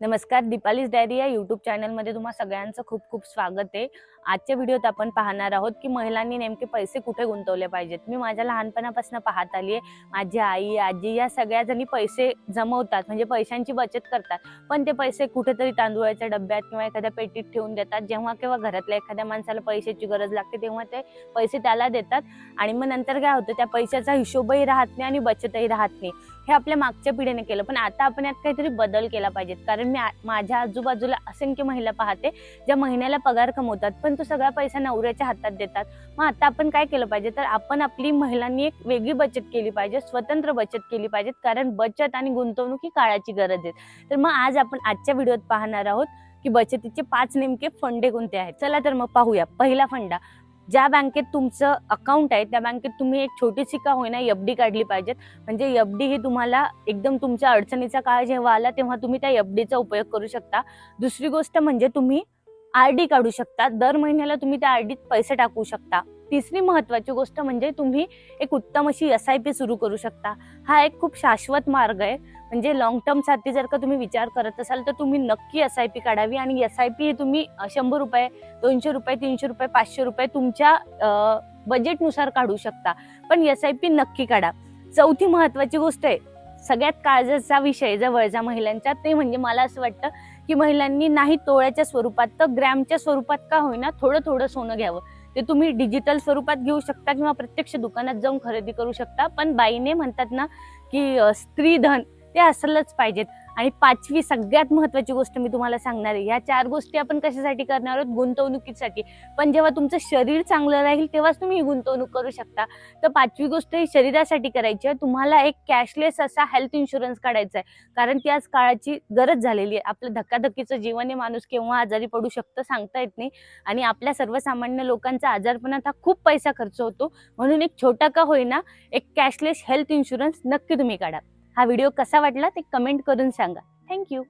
नमस्कार दीपालीज डायरी या यूट्यूब चॅनलमध्ये तुम्हा सगळ्यांचं खूप खूप स्वागत आहे. आजच्या व्हिडिओत आपण पाहणार आहोत की महिलांनी नेमके पैसे कुठे गुंतवले पाहिजेत? मी माझ्या लहानपणापासून पाहत आली आहे माझी आई आजी या सगळ्या जणी पैसे जमवतात म्हणजे पैशांची बचत करतात. पण ते पैसे कुठेतरी तांदूळाच्या डब्यात किंवा एखाद्या पेटीत ठेवून देतात. जेव्हा केव्हा घरातल्या एखाद्या माणसाला पैशाची गरज लागते तेव्हा ते पैसे त्याला देतात. आणि मग नंतर काय होतं त्या पैशाचा हिशोबही राहत नाही आणि बचतही राहत नाही. हे आपल्या मागच्या पिढीने केलं. पण आता आपण यात काहीतरी बदल केला पाहिजेत. कारण मी माझ्या आजूबाजूला असंख्य महिला पाहते ज्या महिन्याला पगार कमवतात पण तो सगळा पैसा नवऱ्याच्या हातात देतात. मग आता आपण काय केलं पाहिजे? तर आपण आपली महिलांनी एक वेगळी बचत केली पाहिजे स्वतंत्र बचत केली पाहिजे कारण बचत आणि गुंतवणूक ही काळाची गरज आहे. तर मग आज आपण आजच्या व्हिडिओत पाहणार आहोत की बचतीचे पाच नेमके फंडे कोणते आहेत? चला तर मग पाहूया. पहिला फंडा ज्या बँकेत तुमचं अकाउंट आहे त्या बँकेत तुम्ही एक छोटीशी का होईना एफ डी काढली पाहिजेत. म्हणजे एफ डी ही तुम्हाला एकदम तुमच्या अडचणीचा काळ जेव्हा आला तेव्हा तुम्ही त्या एफ डीचा उपयोग करू शकता. दुसरी गोष्ट म्हणजे तुम्ही आर डी काढू शकता. दर महिन्याला तुम्ही त्या आर डीत पैसे टाकू शकता. तिसरी महत्त्वाची गोष्ट म्हणजे तुम्ही एक उत्तम अशी एस आय पी सुरू करू शकता. हा एक खूप शाश्वत मार्ग आहे. म्हणजे लॉंग टर्मसाठी जर का तुम्ही विचार करत असाल तर तुम्ही नक्की एस आय पी काढावी आणि एस आय पी हे तुम्ही शंभर रुपये दोनशे रुपये तीनशे रुपये पाचशे रुपये तुमच्या बजेटनुसार काढू शकता. पण एस आय पी नक्की काढा. चौथी महत्त्वाची गोष्ट आहे सगळ्यात काळजाचा विषय जवळचा महिलांचा ते म्हणजे मला असं वाटतं की महिलांनी नाही तोळ्याच्या स्वरूपात तर ग्रॅमच्या स्वरूपात का होईना थोडं थोडं सोनं घ्यावं. ते तुम्ही डिजिटल स्वरूपात घेऊ शकता किंवा प्रत्यक्ष दुकानात जाऊन खरेदी करू शकता. पण बाईने म्हणतात ना की स्त्रीधन ते असलंच पाहिजेत. आणि पाचवी सगळ्यात महत्वाची गोष्ट मी तुम्हाला सांगणार आहे ह्या चार गोष्टी आपण कशासाठी करणार आहोत? गुंतवणुकीसाठी. पण जेव्हा तुमचं शरीर चांगलं राहील तेव्हाच तुम्ही ही गुंतवणूक करू शकता. तर पाचवी गोष्ट ही शरीरासाठी करायची आहे. तुम्हाला एक कॅशलेस असा हेल्थ इन्शुरन्स काढायचा आहे. कारण ती आज काळाची गरज झालेली आहे. आपलं धक्काधक्कीचं जीवन आहे माणूस केव्हा आजारी पडू शकतं सांगता येत नाही. आणि आपल्या सर्वसामान्य लोकांचा आजारपणात हा खूप पैसा खर्च होतो. म्हणून एक छोटा का होईना एक कॅशलेस हेल्थ इन्शुरन्स नक्की तुम्ही काढा. हा व्हिडिओ कसा वाटला ते कमेंट करून सांगा. थँक्यू